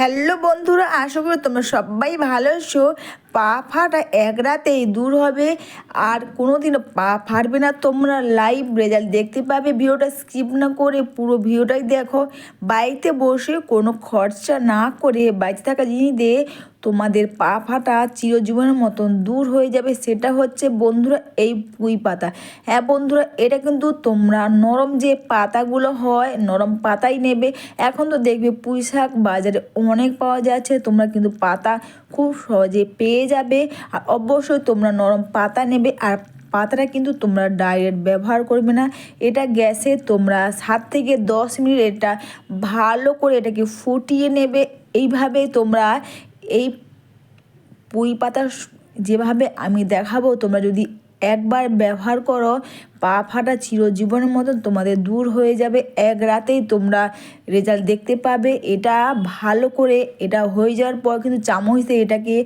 Hello বন্ধুরা, আশা করি তোমরা সবাই ভালো আছো। পা ফাটা এক রাতেই দূর হবে। আর কোনো দিনও পা ফাটবে না। তোমরা লাইভ রেজাল্ট দেখতে পাবে। ভিডিওটা স্কিপ না করে পুরো ভিডিওটাই দেখো। বাড়িতে বসে কোনো খরচা না করে বাড়িতে থাকা জিনিস দিয়ে তোমাদের পা ফাটা চিরজীবনের মতন দূর হয়ে যাবে। সেটা হচ্ছে বন্ধুরা এই পুঁই পাতা। হ্যাঁ বন্ধুরা, এটা কিন্তু তোমরা নরম যে পাতাগুলো হয়, নরম পাতাই নেবে। এখন তো দেখবে পুঁই শাক বাজারে অনেক পাওয়া যাচ্ছে। তোমরা কিন্তু পাতা খুব সহজে পেয়ে যাবে। আর অবশ্যই তোমরা নরম পাতা নেবে। আর পাতাটা কিন্তু তোমরা ডাইরেক্ট ব্যবহার করবে না। এটা গ্যাসে তোমরা সাত থেকে দশ মিনিট এটা ভালো করে এটাকে ফুটিয়ে নেবে। এইভাবে তোমরা এই পুঁই পাতা যেভাবে আমি দেখাবো, তোমরা যদি একবার ব্যবহার করো, পা ফাটা চিরজীবনের মতন তোমাদের দূর হয়ে যাবে। এক রাতেই তোমরা রেজাল্ট দেখতে পাবে। এটা ভালো করে, এটা হয়ে যাওয়ার পর কিন্তু চামচ দিয়ে এটাকে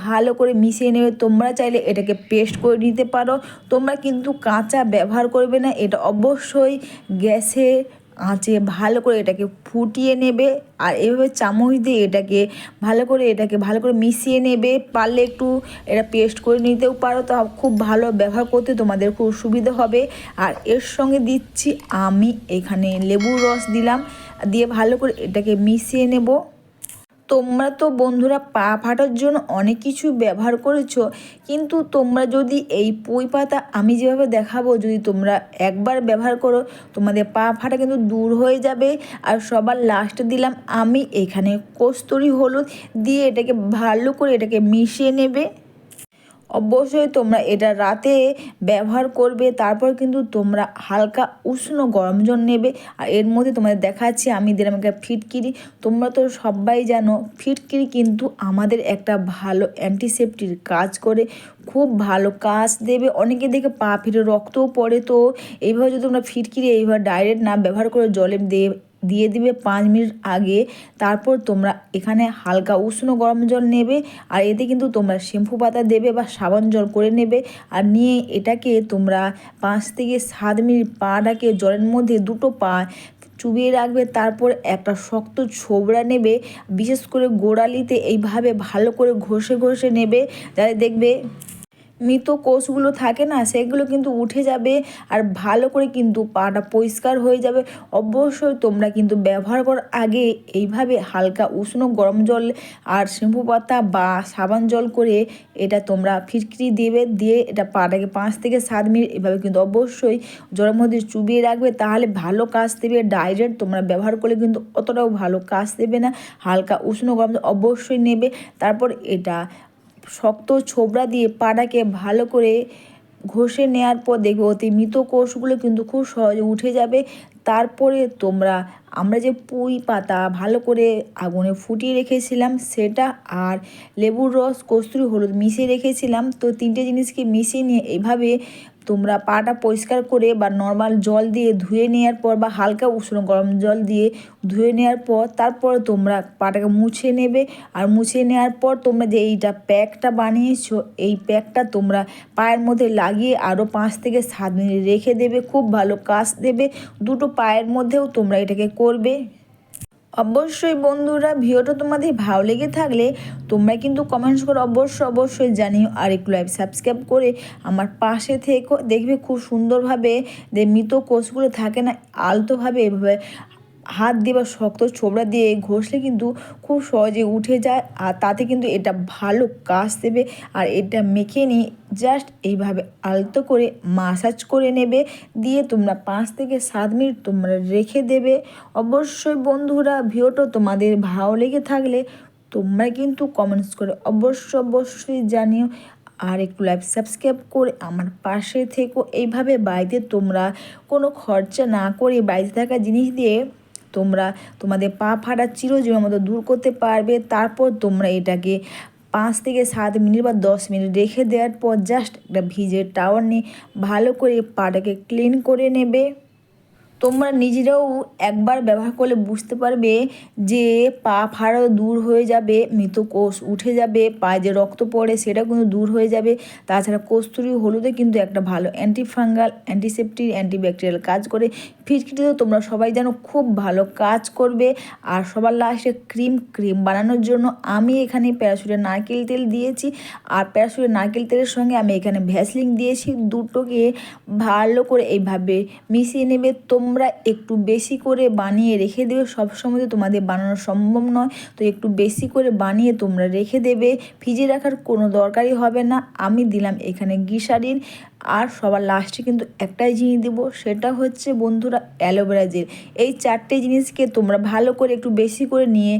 ভালো করে মিশিয়ে নেবে। তোমরা চাইলে এটাকে পেস্ট করে নিতে পারো। তোমরা কিন্তু কাঁচা ব্যবহার করবে না। এটা অবশ্যই গ্যাসে আঁচে ভালো করে এটাকে ফুটিয়ে নেবে আর এভাবে চামচ দিয়ে এটাকে ভালো করে এটাকে ভালো করে মিশিয়ে নেবে। পারলে একটু এটা পেস্ট করে নিতেও পারো। তো খুব ভালো ব্যবহার করতে তোমাদের খুব সুবিধা হবে। আর এর সঙ্গে দিচ্ছি আমি এখানে লেবুর রস দিলাম। দিয়ে ভালো করে এটাকে মিশিয়ে নেব। তোমরা তো বন্ধুরা পা ফাটার জন্য অনেক কিছু ব্যবহার করেছ, কিন্তু তোমরা যদি এই পুঁই পাতা আমি যেভাবে দেখাবো, যদি তোমরা একবার ব্যবহার করো, তোমাদের পা ফাটা কিন্তু দূর হয়ে যাবে। আর সবার লাস্টে দিলাম আমি, এখানে কস্তুরি হলুদ, দিয়ে এটাকে ভালো করে এটাকে মিশিয়ে নেবে। অবশ্যই তোমরা এটা রাতে ব্যবহার করবে, তারপর কিন্তু তোমরা হালকা উষ্ণ গরম জল নেবে। আর এর মধ্যে তোমাদের দেখাচ্ছি, আমি দিলাম একটা ফিটকিরি। তোমরা তো সবাই জানো, ফিটকিরি কিন্তু আমাদের একটা ভালো অ্যান্টিসেপ্টির কাজ করে, খুব ভালো কাজ দেবে। অনেকে দেখে পা ফিরে রক্তও পড়ে তো। এইভাবে যদি তোমরা ফিটকিরি এইভাবে ডাইরেক্ট না ব্যবহার করে জলে দিয়ে দিয়ে দিবে পাঁচ মিনিট আগে। তারপর তোমরা এখানে হালকা উষ্ণ গরম জল নেবে আর এতে কিন্তু তোমরা শ্যাম্পু পাতা দেবে বা সাবান জল করে নেবে। আর নিয়ে এটাকে তোমরা পাঁচ থেকে সাত মিনিট পাটাকে জলের মধ্যে দুটো পা চুবিয়ে রাখবে। তারপর একটা শক্ত ছোবড়া নেবে। বিশেষ করে গোড়ালিতে এইভাবে ভালো করে ঘষে ঘষে নেবে। যাতে দেখবে মৃত কোষগুলো থাকে না, সেগুলো কিন্তু উঠে যাবে আর ভালো করে কিন্তু পাটা পরিষ্কার হয়ে যাবে। অবশ্যই তোমরা কিন্তু ব্যবহার করার আগে এইভাবে হালকা উষ্ণ গরম জল আর শ্যাম্পু পাতা বা সাবান জল করে এটা তোমরা ফিটকিরি দেবে, দিয়ে এটা পাটাকে পাঁচ থেকে সাত মিনিট এভাবে কিন্তু অবশ্যই জলের মধ্যে চুবিয়ে রাখবে, তাহলে ভালো কাজ দেবে। ডাইরেক্ট তোমরা ব্যবহার করলে কিন্তু অতটাও ভালো কাজ দেবে না, হালকা উষ্ণ গরম অবশ্যই নেবে। তারপর এটা শক্ত ছোবড়া দিয়ে পাটাকে ভালো করে ঘষে নেওয়ার পর দেখবে অতি মৃত কোষগুলো কিন্তু খুব সহজে উঠে যাবে। তারপরে তোমরা, আমরা যে পুঁই পাতা ভালো করে আগুনে ফুটিয়ে রেখেছিলাম সেটা আর লেবুর রস, কস্তুরি, হলুদ মিশিয়ে রেখেছিলাম। তো তিনটে জিনিসকে মিশিয়ে নিয়ে এইভাবে তোমরা পাটা পরিষ্কার করে বা নর্মাল জল দিয়ে ধুয়ে নেওয়ার পর বা হালকা উষ্ণ গরম জল দিয়ে ধুয়ে নেওয়ার পর তারপর তোমরা পাটাকে মুছে নেবে। আর মুছে নেওয়ার পর তোমরা যে এইটা প্যাকটা বানিয়েছো, এই প্যাকটা তোমরা পায়ের মধ্যে লাগিয়ে আরও পাঁচ থেকে সাত মিনিট রেখে দেবে। খুব ভালো কাজ দেবে। দুটো পায়ের মধ্যেও তোমরা এটাকে করবে। অবশ্যই বন্ধুরা ভিডিওটা তোমাদের ভালো লেগে থাকলে তোমরা কিন্তু কমেন্টস করে অবশ্যই অবশ্যই জানিও। আর একটু লাইভ সাবস্ক্রাইব করে আমার পাশে থেকে। দেখবে খুব সুন্দরভাবে যে মৃত কোষগুলো থাকে না, আলতোভাবে এভাবে হাত দিয়ে বা শক্ত ছোবড়া দিয়ে ঘষলে কিন্তু খুব সহজে উঠে যায়। আর তাতে কিন্তু এটা ভালো কাজ দেবে। আর এটা মেখে নিয়ে জাস্ট এইভাবে আলতো করে মাসাজ করে নেবে। দিয়ে তোমরা পাঁচ থেকে সাত মিনিট তোমরা রেখে দেবে। অবশ্যই বন্ধুরা, ভিডিওটা তোমাদের ভালো লেগে থাকলে তোমরা কিন্তু কমেন্টস করে অবশ্য অবশ্যই জানিও। আর একটু লাইভ সাবস্ক্রাইব করে আমার পাশে থেকো। এইভাবে বাড়িতে তোমরা কোনো খরচা না করে বাড়িতে থাকা জিনিস দিয়ে তোমরা তোমাদের পা ফাটা চিরজীবনের মতো দূর করতে পারবে। তারপর তোমরা এটাকে পাঁচ থেকে সাত মিনিট বা দশ মিনিট রেখে দেওয়ার পর জাস্ট একটা ভিজে টাওয়ার নিয়ে ভালো করে পাটাকে ক্লিন করে নেবে। তোমরা নিজেরাও একবার ব্যবহার করলে বুঝতে পারবে যে পা ফাড়াও দূর হয়ে যাবে, মৃত কোষ উঠে যাবে, পায়ে যে রক্ত পড়ে সেটা কিন্তু দূর হয়ে যাবে। তাছাড়া কস্তুরি হলুদে কিন্তু একটা ভালো অ্যান্টিফাঙ্গাল অ্যান্টিসেপটিক অ্যান্টিব্যাকটেরিয়াল কাজ করে। ফিটকিটিতেও তোমরা সবাই জানো খুব ভালো কাজ করবে। আর সবার লাস্টে ক্রিম ক্রিম বানানোর জন্য আমি এখানে প্যারাশুটের নারকেল তেল দিয়েছি। আর প্যারাশুটের নারকেল তেলের সঙ্গে আমি এখানে ভ্যাসলিন দিয়েছি। দুটোকে ভালো করে এইভাবে মিশিয়ে নেবে। তোমরা একটু বেশি করে বানিয়ে রেখে দেবে। সবসময় তো তোমাদের বানানো সম্ভব নয়। তো একটু বেশি করে বানিয়ে তোমরা রেখে দেবে। ফ্রিজে রাখার কোনো দরকারই হবে না। আমি দিলাম এখানে গ্লিসারিন। আর সবার লাস্টে কিন্তু একটাই জিনিস দেবো। সেটা হচ্ছে বন্ধুরা অ্যালোভেরা জেল। এই চারটে জিনিসকে তোমরা ভালো করে একটু বেশি করে নিয়ে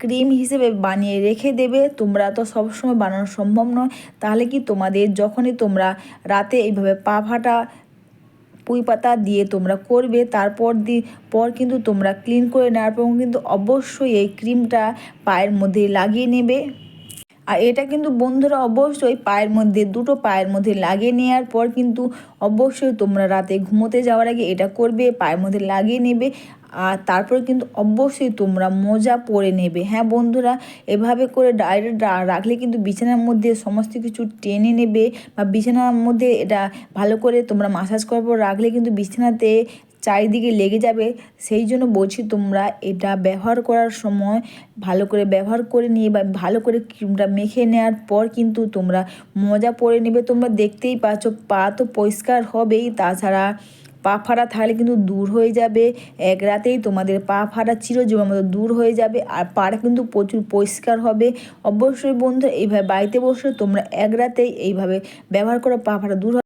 ক্রিম হিসেবে বানিয়ে রেখে দেবে। তোমরা তো সবসময় বানানো সম্ভব নয়। তাহলে কি তোমাদের, যখনই তোমরা রাতে এইভাবে পা ফাটা পুঁই পাতা দিয়ে তোমরা করবে, তারপর দি, পর কিন্তু তোমরা ক্লিন করে নেওয়ার পর কিন্তু অবশ্যই এই ক্রিমটা পায়ের মধ্যে লাগিয়ে নেবে। আর এটা কিন্তু বন্ধুরা অবশ্যই পায়ের মধ্যে, দুটো পায়ের মধ্যে লাগিয়ে নেওয়ার পর কিন্তু অবশ্যই তোমরা রাতে ঘুমোতে যাওয়ার আগে এটা করবে, পায়ের মধ্যে লাগিয়ে নেবে। আর তারপরে কিন্তু অবশ্যই তোমরা মোজা পরে নেবে। হ্যাঁ বন্ধুরা, এভাবে করে ডাইরেক্ট রাখলে কিন্তু বিছানার মধ্যে সমস্ত কিছু টেনে নেবে বা বিছানার মধ্যে এটা ভালো করে তোমরা মাসাজ করার পর রাখলে কিন্তু বিছানাতে চারিদিকে লেগে যাবে। সেই জন্য বলছি তোমরা এটা ব্যবহার করার সময় ভালো করে ব্যবহার করে নিয়ে বা ভালো করে ক্রিমটা মেখে নেওয়ার পর কিন্তু তোমরা মজা পরে নেবে। তোমরা দেখতেই পাচ্ছ, পা তো পরিষ্কার হবেই। তাছাড়া পা ফাড়া থাকলে কিন্তু দূর হয়ে যাবে। এক রাতেই তোমাদের পা ফাটা চিরজীবনের মতো দূর হয়ে যাবে আর পাড়া কিন্তু প্রচুর পরিষ্কার হবে। অবশ্যই বন্ধু, এইভাবে বাড়িতে বসে তোমরা এক রাতেই এইভাবে ব্যবহার করে পা ফাড়া দূর